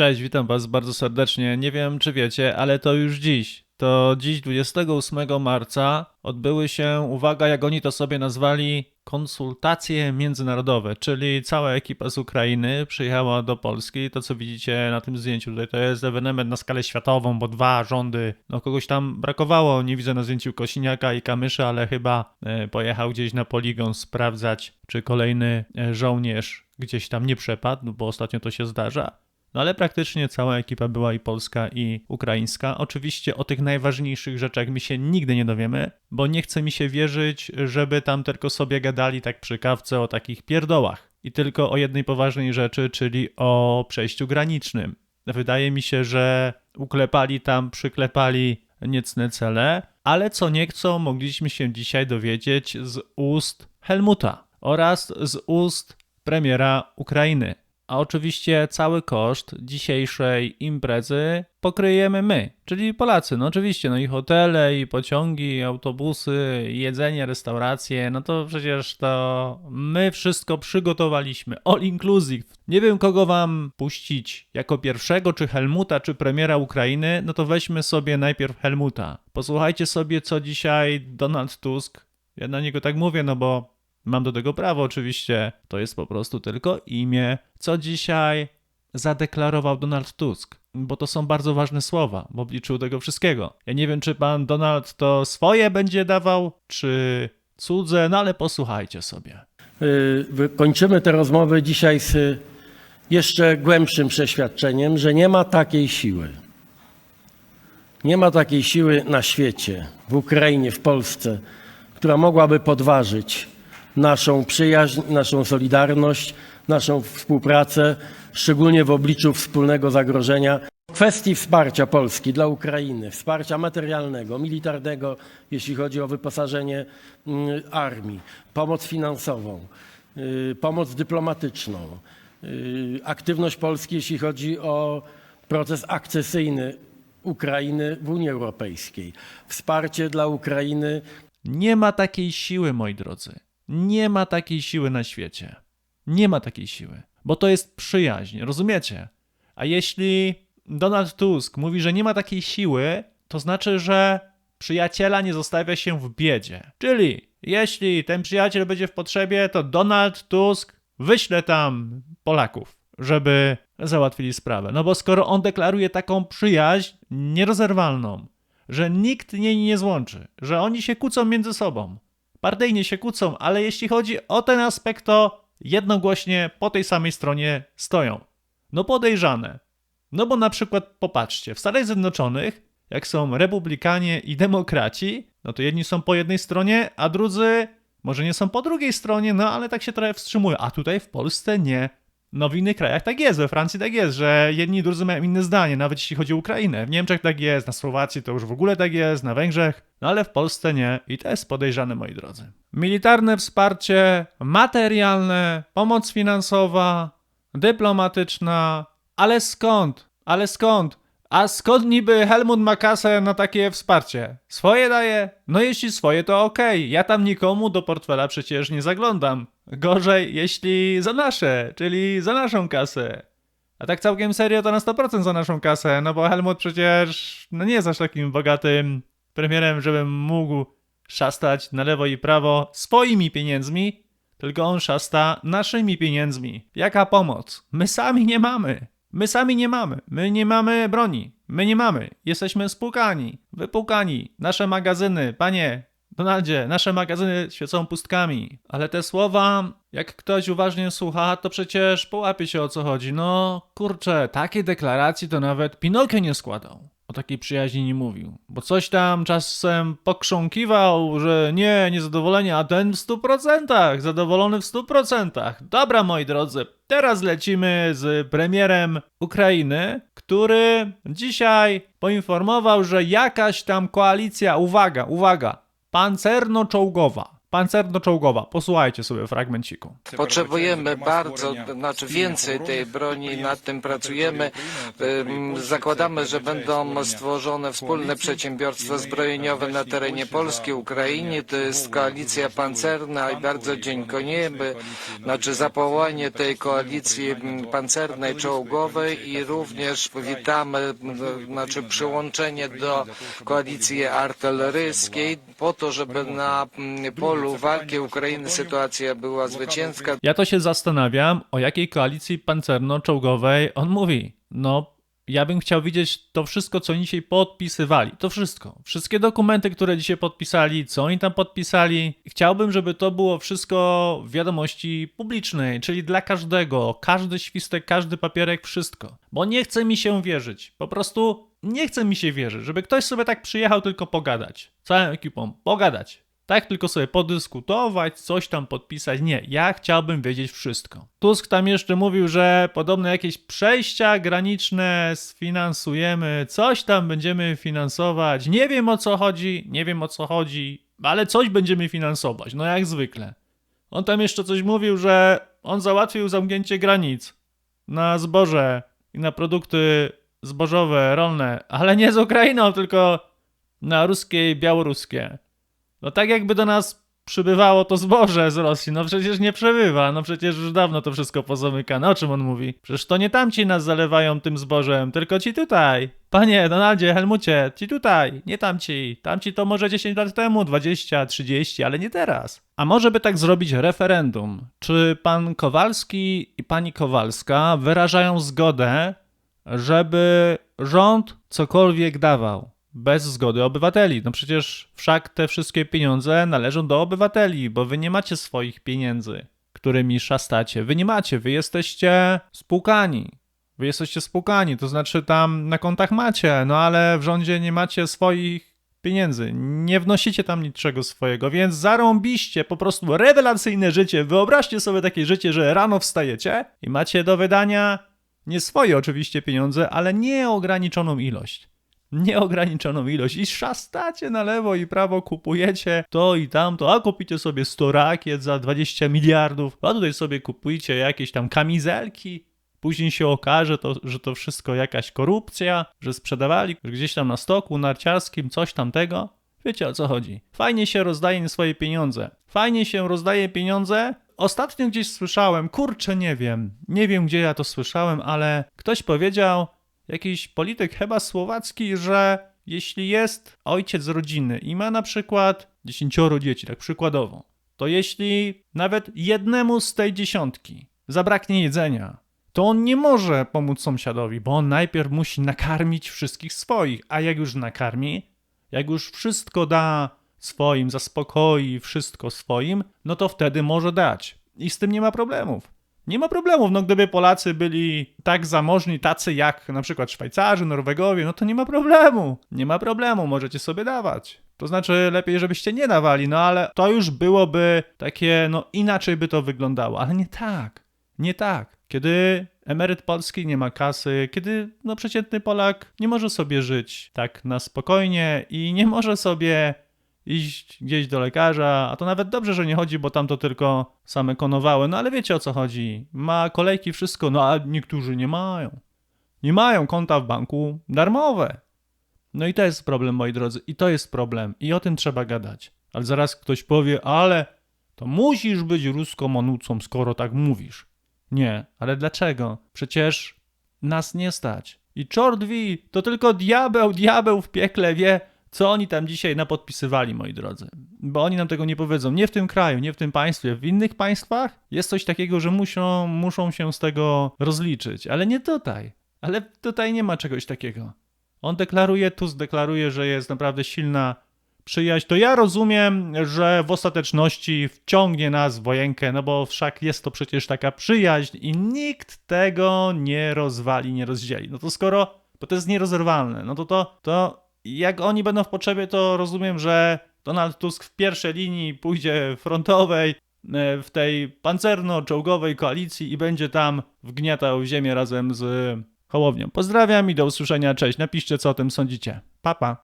Cześć, witam Was bardzo serdecznie. Nie wiem, czy wiecie, ale to już dziś. To dziś, 28 marca, odbyły się, uwaga, jak oni to sobie nazwali, konsultacje międzynarodowe, czyli cała ekipa z Ukrainy przyjechała do Polski. To, co widzicie na tym zdjęciu tutaj, to jest ewenement na skalę światową, bo dwa rządy, no kogoś tam brakowało. Nie widzę na zdjęciu Kosiniaka i Kamysza, ale chyba e, pojechał gdzieś na poligon sprawdzać, czy kolejny e, żołnierz gdzieś tam nie przepadł, bo ostatnio to się zdarza. No ale praktycznie cała ekipa była i polska, i ukraińska. Oczywiście o tych najważniejszych rzeczach my się nigdy nie dowiemy, bo nie chce mi się wierzyć, żeby tam tylko sobie gadali tak przy kawce o takich pierdołach. I tylko o jednej poważnej rzeczy, czyli o przejściu granicznym. Wydaje mi się, że uklepali tam, przyklepali niecne cele, ale co nieco mogliśmy się dzisiaj dowiedzieć z ust Helmuta oraz z ust premiera Ukrainy. A oczywiście cały koszt dzisiejszej imprezy pokryjemy my, czyli Polacy. No oczywiście, no i hotele, i pociągi, autobusy, jedzenie, restauracje, no to przecież to my wszystko przygotowaliśmy. All inclusive. Nie wiem kogo wam puścić jako pierwszego, czy Helmuta, czy premiera Ukrainy, no to weźmy sobie najpierw Helmuta. Posłuchajcie sobie, co dzisiaj Donald Tusk, ja na niego tak mówię, no bo Mam do tego prawo, oczywiście. To jest po prostu tylko imię, co dzisiaj zadeklarował Donald Tusk. Bo to są bardzo ważne słowa w obliczu tego wszystkiego. Ja nie wiem, czy pan Donald to swoje będzie dawał, czy cudze, no ale posłuchajcie sobie. Y, Kończymy tę rozmowę dzisiaj z jeszcze głębszym przeświadczeniem, że nie ma takiej siły. Nie ma takiej siły na świecie, w Ukrainie, w Polsce, która mogłaby podważyć naszą przyjaźń, naszą solidarność, naszą współpracę, szczególnie w obliczu wspólnego zagrożenia. Kwestii wsparcia Polski dla Ukrainy, wsparcia materialnego, militarnego, jeśli chodzi o wyposażenie mm, armii, pomoc finansową, y, pomoc dyplomatyczną, y, aktywność Polski, jeśli chodzi o proces akcesyjny Ukrainy w Unii Europejskiej, wsparcie dla Ukrainy Nie ma takiej siły, moi drodzy. Nie ma takiej siły na świecie. Nie ma takiej siły, bo to jest przyjaźń, rozumiecie? A jeśli Donald Tusk mówi, że nie ma takiej siły, to znaczy, że przyjaciela nie zostawia się w biedzie. Czyli jeśli ten przyjaciel będzie w potrzebie, to Donald Tusk wyśle tam Polaków, żeby załatwili sprawę. No bo skoro on deklaruje taką przyjaźń nierozerwalną, że nikt jej nie złączy, że oni się kłócą między sobą, partyjnie się kłócą, ale jeśli chodzi o ten aspekt, to jednogłośnie po tej samej stronie stoją. No podejrzane. No bo na przykład popatrzcie, w Stanach Zjednoczonych, jak są republikanie i demokraci, no to jedni są po jednej stronie, a drudzy może nie są po drugiej stronie, no ale tak się trochę wstrzymują. A tutaj w Polsce nie. No w innych krajach tak jest, we Francji tak jest, że jedni i drudzy mają inne zdanie, nawet jeśli chodzi o Ukrainę. W Niemczech tak jest, na Słowacji to już w ogóle tak jest, na Węgrzech, no ale w Polsce nie i to jest podejrzane, moi drodzy. Militarne wsparcie, materialne, pomoc finansowa, dyplomatyczna, ale skąd? Ale skąd? A skąd niby Helmut ma kasę na takie wsparcie? Swoje daje? No jeśli swoje, to okej. Ja tam nikomu do portfela przecież nie zaglądam. Gorzej, jeśli za nasze, czyli za naszą kasę. A tak całkiem serio to na 100% za naszą kasę, no bo Helmut przecież no nie jest aż takim bogatym premierem, żebym mógł szastać na lewo i prawo swoimi pieniędzmi, tylko on szasta naszymi pieniędzmi. Jaka pomoc? My sami nie mamy. My sami nie mamy. My nie mamy broni. My nie mamy. Jesteśmy spłukani, wypłukani. Nasze magazyny, panie, Donaldzie, nasze magazyny świecą pustkami. Ale te słowa, jak ktoś uważnie słucha, to przecież połapie się o co chodzi. No, kurczę, takiej deklaracji to nawet Pinokio nie składał. O takiej przyjaźni nie mówił. Bo coś tam czasem pokrząkiwał, że nie, niezadowolenie, a ten w stu procentach, zadowolony w stu procentach. Dobra, moi drodzy, teraz lecimy z premierem Ukrainy, który dzisiaj poinformował, że jakaś tam koalicja, uwaga, uwaga, pancerno-czołgowa, pancerno-czołgowa. Posłuchajcie sobie fragmenciku. Potrzebujemy bardzo, znaczy więcej tej broni, nad tym pracujemy. Zakładamy, że będą stworzone wspólne przedsiębiorstwa zbrojeniowe na terenie Polski, Ukrainy. To jest koalicja pancerna i bardzo dziękujemy, znaczy za powołanie tej koalicji pancernej, czołgowej i również witamy, znaczy przyłączenie do koalicji artyleryjskiej po to, żeby na mm, polu walki Ukrainy sytuacja była zwycięska. Ja to się zastanawiam, o jakiej koalicji pancerno-czołgowej on mówi. No, ja bym chciał widzieć to wszystko, co oni dzisiaj podpisywali. To wszystko. Wszystkie dokumenty, które dzisiaj podpisali, co oni tam podpisali. Chciałbym, żeby to było wszystko w wiadomości publicznej, czyli dla każdego. Każdy świstek, każdy papierek, wszystko. Bo nie chce mi się wierzyć. Po prostu nie chce mi się wierzyć, żeby ktoś sobie tak przyjechał tylko pogadać. Całą ekipą. Pogadać. Tak tylko sobie podyskutować, coś tam podpisać. Nie, ja chciałbym wiedzieć wszystko. Tusk tam jeszcze mówił, że podobne jakieś przejścia graniczne sfinansujemy, coś tam będziemy finansować. Nie wiem o co chodzi, nie wiem o co chodzi, ale coś będziemy finansować, no jak zwykle. On tam jeszcze coś mówił, że on załatwił zamknięcie granic na zboże i na produkty zbożowe, rolne, ale nie z Ukrainą, tylko na ruskie i białoruskie. No tak jakby do nas przybywało to zboże z Rosji. No przecież nie przebywa, no przecież już dawno to wszystko pozamykane. O czym on mówi? Przecież to nie tamci nas zalewają tym zbożem, tylko ci tutaj. Panie Donaldzie, Helmucie, ci tutaj, nie tamci. Tamci to może 10 lat temu, 20, 30, ale nie teraz. A może by tak zrobić referendum? Czy pan Kowalski i pani Kowalska wyrażają zgodę, żeby rząd cokolwiek dawał? bez zgody obywateli. No przecież wszak te wszystkie pieniądze należą do obywateli, bo wy nie macie swoich pieniędzy, którymi szastacie. Wy nie macie, wy jesteście spłukani. Wy jesteście spłukani, to znaczy tam na kontach macie, no ale w rządzie nie macie swoich pieniędzy. Nie wnosicie tam niczego swojego, więc zarąbiście, po prostu rewelacyjne życie. Wyobraźcie sobie takie życie, że rano wstajecie i macie do wydania nie swoje oczywiście pieniądze, ale nieograniczoną ilość nieograniczoną ilość i szastacie na lewo i prawo, kupujecie to i tamto, a kupicie sobie 100 rakiet za 20 miliardów, a tutaj sobie kupujcie jakieś tam kamizelki, później się okaże, to, że to wszystko jakaś korupcja, że sprzedawali gdzieś tam na stoku narciarskim coś tamtego. Wiecie o co chodzi. Fajnie się rozdaje swoje pieniądze. Fajnie się rozdaje pieniądze. Ostatnio gdzieś słyszałem, kurczę, nie wiem, nie wiem gdzie ja to słyszałem, ale ktoś powiedział, jakiś polityk chyba słowacki, że jeśli jest ojciec rodziny i ma na przykład dziesięcioro dzieci, tak przykładowo, to jeśli nawet jednemu z tej dziesiątki zabraknie jedzenia, to on nie może pomóc sąsiadowi, bo on najpierw musi nakarmić wszystkich swoich, a jak już nakarmi, jak już wszystko da swoim, zaspokoi wszystko swoim, no to wtedy może dać. I z tym nie ma problemów. Nie ma problemów, no gdyby Polacy byli tak zamożni, tacy jak na przykład Szwajcarzy, Norwegowie, no to nie ma problemu. Nie ma problemu, możecie sobie dawać. To znaczy lepiej, żebyście nie dawali, no ale to już byłoby takie, no inaczej by to wyglądało, ale nie tak. Nie tak. Kiedy emeryt polski nie ma kasy, kiedy no przeciętny Polak nie może sobie żyć tak na spokojnie i nie może sobie iść gdzieś do lekarza, a to nawet dobrze, że nie chodzi, bo tam to tylko same konowały, no ale wiecie o co chodzi. Ma kolejki, wszystko, no a niektórzy nie mają. Nie mają konta w banku darmowe. No i to jest problem, moi drodzy, i to jest problem, i o tym trzeba gadać. Ale zaraz ktoś powie, ale to musisz być ruskomonucą, skoro tak mówisz. Nie, ale dlaczego? Przecież nas nie stać. I czort wi, to tylko diabeł, diabeł w piekle wie, co oni tam dzisiaj napodpisywali, moi drodzy. Bo oni nam tego nie powiedzą. Nie w tym kraju, nie w tym państwie. W innych państwach jest coś takiego, że muszą, muszą się z tego rozliczyć, ale nie tutaj. Ale tutaj nie ma czegoś takiego. On deklaruje, Tusk deklaruje, że jest naprawdę silna przyjaźń. To ja rozumiem, że w ostateczności wciągnie nas w wojenkę, no bo wszak jest to przecież taka przyjaźń i nikt tego nie rozwali, nie rozdzieli. No to skoro, bo to jest nierozerwalne, no to to, to jak oni będą w potrzebie, to rozumiem, że Donald Tusk w pierwszej linii pójdzie frontowej e, w tej pancerno-czołgowej koalicji i będzie tam wgniatał ziemię razem z Hołownią. Pozdrawiam i do usłyszenia, cześć. Napiszcie, co o tym sądzicie. Papa. Pa.